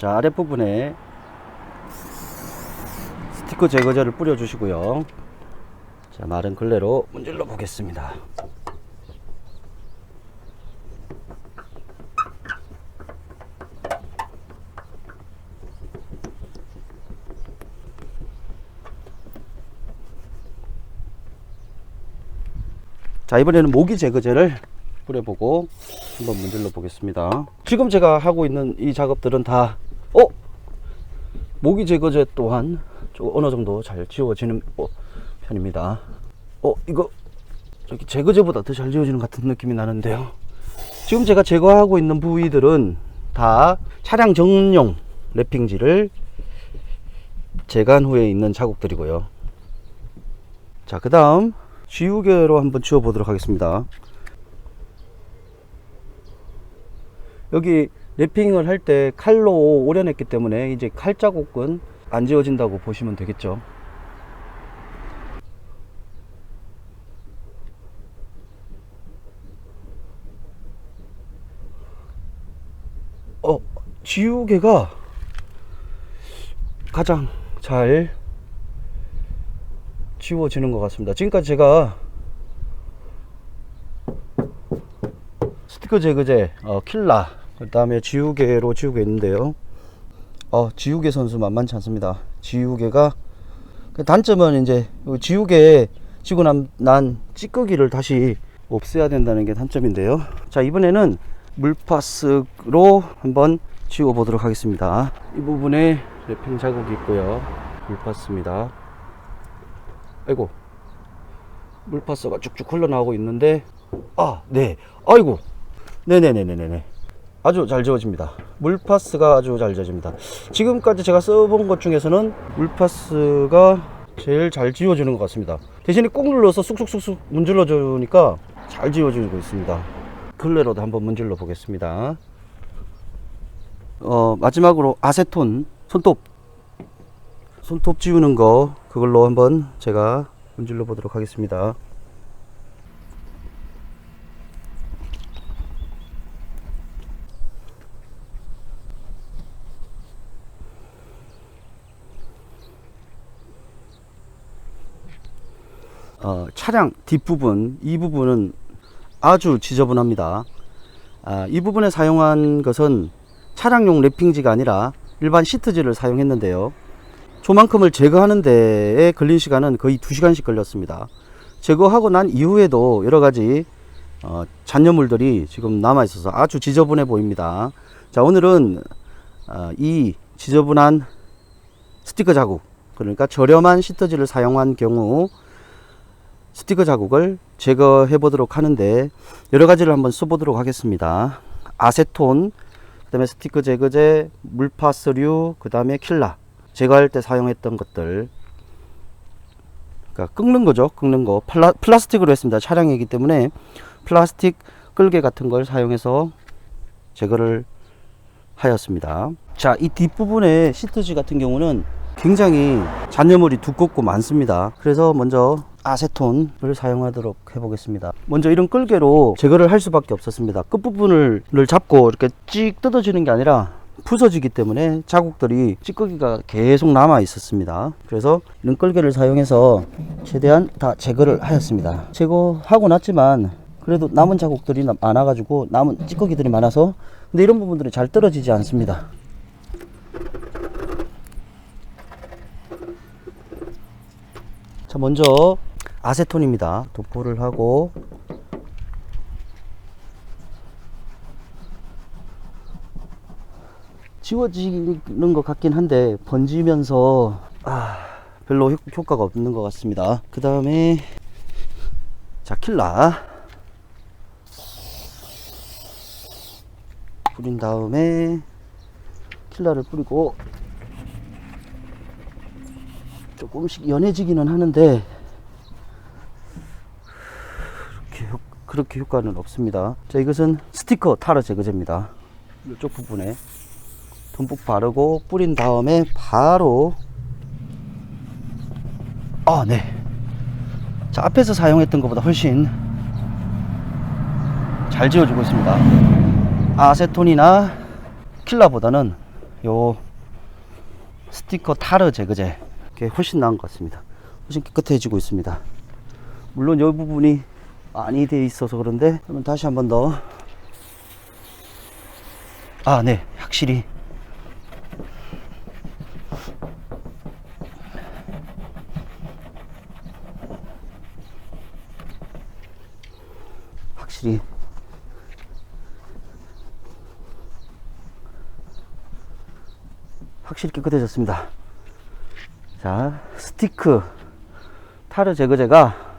자, 아랫부분에 스티커 제거제를 뿌려 주시고요. 자, 마른 걸레로 문질러 보겠습니다. 자, 이번에는 모기 제거제를 뿌려보고 한번 문질러 보겠습니다. 지금 제가 하고 있는 이 작업들은 다, 어? 모기 제거제 또한 좀 어느 정도 잘 지워지는 어, 편입니다. 어, 이거 저기 제거제보다 더 잘 지워지는 것 같은 느낌이 나는데요. 지금 제가 제거하고 있는 부위들은 다 차량 전용 랩핑지를 제거한 후에 있는 자국들이고요. 자, 그 다음 지우개로 한번 지워보도록 하겠습니다. 여기 랩핑을 할 때 칼로 오려냈기 때문에 이제 칼 자국은 안 지워진다고 보시면 되겠죠. 어, 지우개가 가장 잘 지워지는 것 같습니다. 지금까지 제가 스티커 제거제, 어, 킬라, 그 다음에 지우개로 지우개 있는데요. 어, 지우개 선수 만만치 않습니다. 지우개가, 그 단점은 이제, 이 지우개 지고 난, 난 찌꺼기를 다시 없애야 된다는 게 단점인데요. 자, 이번에는 물파스로 한번 지워 보도록 하겠습니다. 이 부분에 랩핑 자국이 있고요. 물파스입니다. 아이고, 물파스가 쭉쭉 흘러나오고 있는데, 아, 네. 아이고, 네네네네네. 아주 잘 지워집니다. 물파스가 아주 잘 지워집니다. 지금까지 제가 써본 것 중에서는 물파스가 제일 잘 지워지는 것 같습니다. 대신에 꾹 눌러서 쑥쑥쑥쑥 문질러 주니까 잘 지워지고 있습니다. 클레로도 한번 문질러 보겠습니다. 어, 마지막으로 아세톤 손톱 손톱 지우는 거 그걸로 한번 제가 문질러 보도록 하겠습니다. 어, 차량 뒷부분 이 부분은 아주 지저분합니다. 아, 이 부분에 사용한 것은 차량용 랩핑지가 아니라 일반 시트지를 사용했는데요. 조만큼을 제거하는 데에 걸린 시간은 거의 2시간씩 걸렸습니다. 제거하고 난 이후에도 여러 가지 어, 잔여물들이 지금 남아 있어서 아주 지저분해 보입니다. 자, 오늘은 어, 이 지저분한 스티커 자국, 그러니까 저렴한 시트지를 사용한 경우 스티커 자국을 제거해 보도록 하는데 여러 가지를 한번 써보도록 하겠습니다. 아세톤, 그 다음에 스티커 제거제, 물파스류, 그 다음에 킬라. 제거할 때 사용했던 것들. 그러니까 끓는 거죠. 끓는 거. 플라, 플라스틱으로 했습니다. 차량이기 때문에 플라스틱 끌개 같은 걸 사용해서 제거를 하였습니다. 자, 이 뒷부분에 시트지 같은 경우는 굉장히 잔여물이 두껍고 많습니다. 그래서 먼저 아세톤을 사용하도록 해보겠습니다. 먼저 이런 끌개로 제거를 할 수밖에 없었습니다. 끝부분을 잡고 이렇게 찍 뜯어지는 게 아니라 부서지기 때문에 자국들이 찌꺼기가 계속 남아 있었습니다. 그래서 이런 끌개를 사용해서 최대한 다 제거를 하였습니다. 제거하고 났지만 그래도 남은 자국들이 많아 가지고 남은 찌꺼기들이 많아서 근데 이런 부분들이 잘 떨어지지 않습니다. 자 먼저 아세톤입니다. 도포를 하고 지워지는 것 같긴 한데 번지면서 아, 별로 효, 효과가 없는 것 같습니다. 그 다음에 자 킬라 뿌린 다음에 킬라를 뿌리고 조금씩 연해지기는 하는데 그렇게, 효과는 없습니다. 자 이것은 스티커 타르 제거제입니다. 이쪽 부분에 듬뿍 바르고 뿌린 다음에 바로 아 네. 자 앞에서 사용했던 것보다 훨씬 잘 지워지고 있습니다. 아세톤이나 킬라보다는 요 스티커 타르 제거제 이게 훨씬 나은 것 같습니다. 훨씬 깨끗해지고 있습니다. 물론 이 부분이 많이 돼 있어서 그런데 그러면 다시 한 번 더. 아, 네, 확실히 확실히 확실히 깨끗해졌습니다. 자, 스티크 타르 제거제가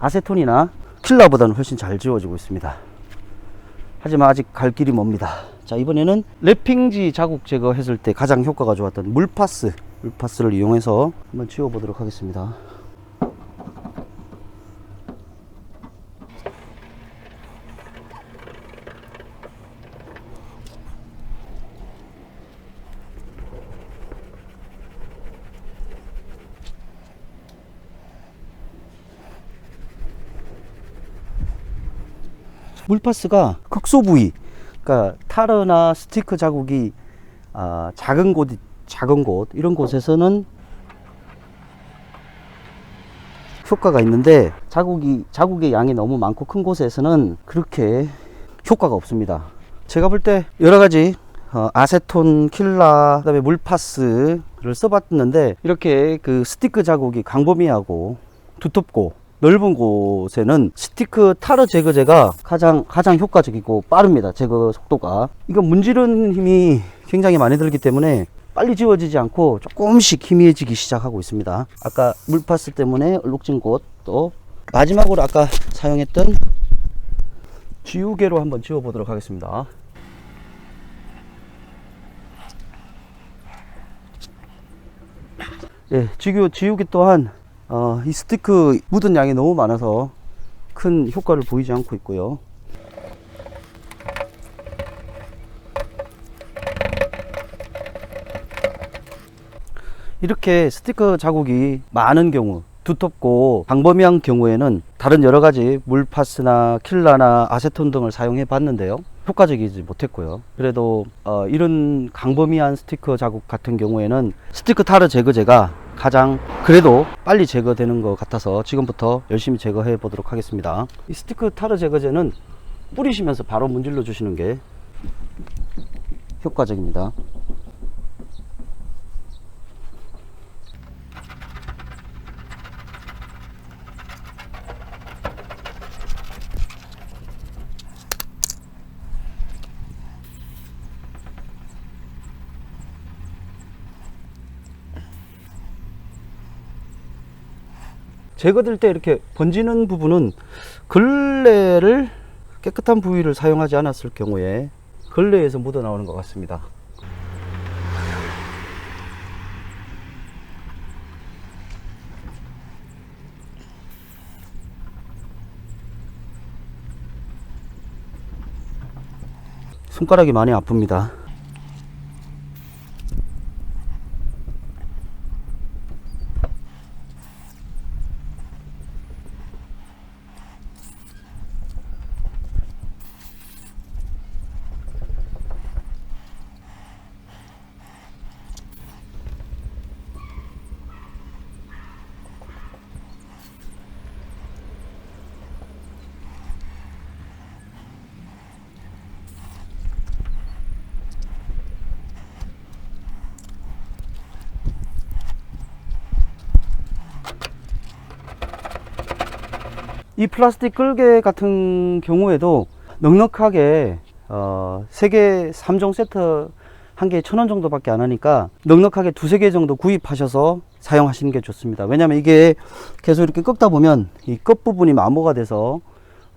아세톤이나 킬라보다는 훨씬 잘 지워지고 있습니다. 하지만 아직 갈 길이 멉니다. 자, 이번에는 랩핑지 자국 제거했을 때 가장 효과가 좋았던 물파스, 물파스를 이용해서 한번 지워보도록 하겠습니다. 물파스가 극소 부위, 그러니까 타르나 스티크 자국이 아, 작은 곳, 작은 곳 이런 곳에서는 효과가 있는데 자국이 자국의 양이 너무 많고 큰 곳에서는 그렇게 효과가 없습니다. 제가 볼 때 여러 가지 어, 아세톤, 킬라, 그다음에 물파스를 써봤는데 이렇게 그 스티크 자국이 광범위하고 두텁고 넓은 곳에는 스티크 타르 제거제가 가장 가장 효과적이고 빠릅니다. 제거 속도가. 이거 문지르는 힘이 굉장히 많이 들기 때문에 빨리 지워지지 않고 조금씩 희미해지기 시작하고 있습니다. 아까 물파스 때문에 얼룩진 곳 또 마지막으로 아까 사용했던 지우개로 한번 지워 보도록 하겠습니다. 예, 지우, 지우개 또한 어, 이 스티크 묻은 양이 너무 많아서 큰 효과를 보이지 않고 있고요. 이렇게 스티커 자국이 많은 경우 두텁고 광범위한 경우에는 다른 여러 가지 물파스나 킬라나 아세톤 등을 사용해 봤는데요 효과적이지 못했고요. 그래도 어, 이런 광범위한 스티커 자국 같은 경우에는 스티커 타르 제거제가 가장 그래도 빨리 제거되는 것 같아서 지금부터 열심히 제거해 보도록 하겠습니다. 이 스티커 타르 제거제는 뿌리시면서 바로 문질러 주시는 게 효과적입니다 제거될 때 이렇게 번지는 부분은 걸레를 깨끗한 부위를 사용하지 않았을 경우에 걸레에서 묻어 나오는 것 같습니다. 손가락이 많이 아픕니다. 이 플라스틱 끌개 같은 경우에도 넉넉하게 어, 3개 3종 세트 한 개에 천 원 정도밖에 안 하니까 넉넉하게 두세 개 정도 구입하셔서 사용하시는 게 좋습니다. 왜냐면 이게 계속 이렇게 꺾다 보면 이 끝부분이 마모가 돼서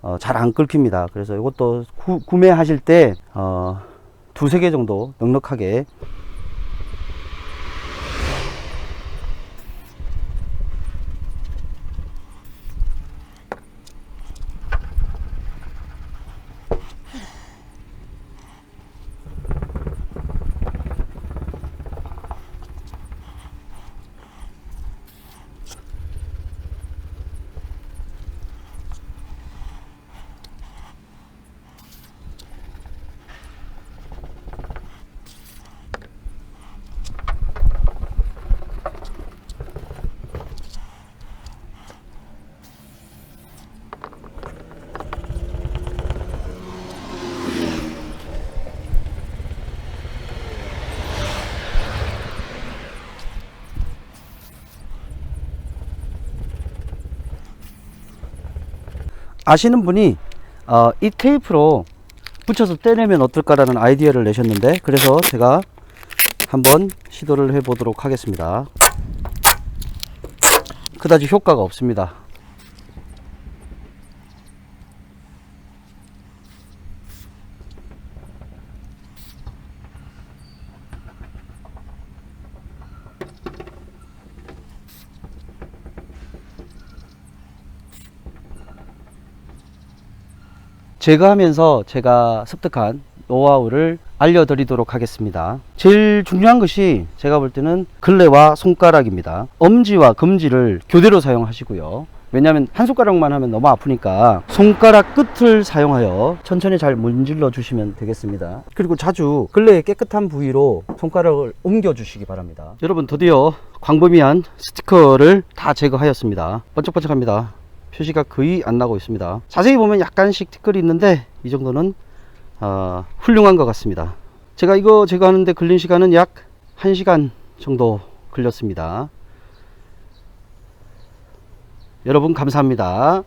어, 잘 안 끓깁니다. 그래서 이것도 구, 구매하실 때 어, 두세 개 정도 넉넉하게 아시는 분이 어, 이 테이프로 붙여서 떼내면 어떨까라는 아이디어를 내셨는데 그래서 제가 한번 시도를 해 보도록 하겠습니다. 그다지 효과가 없습니다. 제거하면서 제가 습득한 노하우를 알려드리도록 하겠습니다. 제일 중요한 것이 제가 볼 때는 걸레와 손가락입니다. 엄지와 검지를 교대로 사용하시고요. 왜냐하면 한 손가락만 하면 너무 아프니까 손가락 끝을 사용하여 천천히 잘 문질러 주시면 되겠습니다. 그리고 자주 걸레의 깨끗한 부위로 손가락을 옮겨 주시기 바랍니다. 여러분 드디어 광범위한 스티커를 다 제거하였습니다. 번쩍번쩍합니다. 표시가 거의 안 나고 있습니다. 자세히 보면 약간씩 티끌이 있는데 이 정도는 어, 훌륭한 것 같습니다. 제가 이거 제거하는데 걸린 시간은 약 1시간 정도 걸렸습니다. 여러분 감사합니다.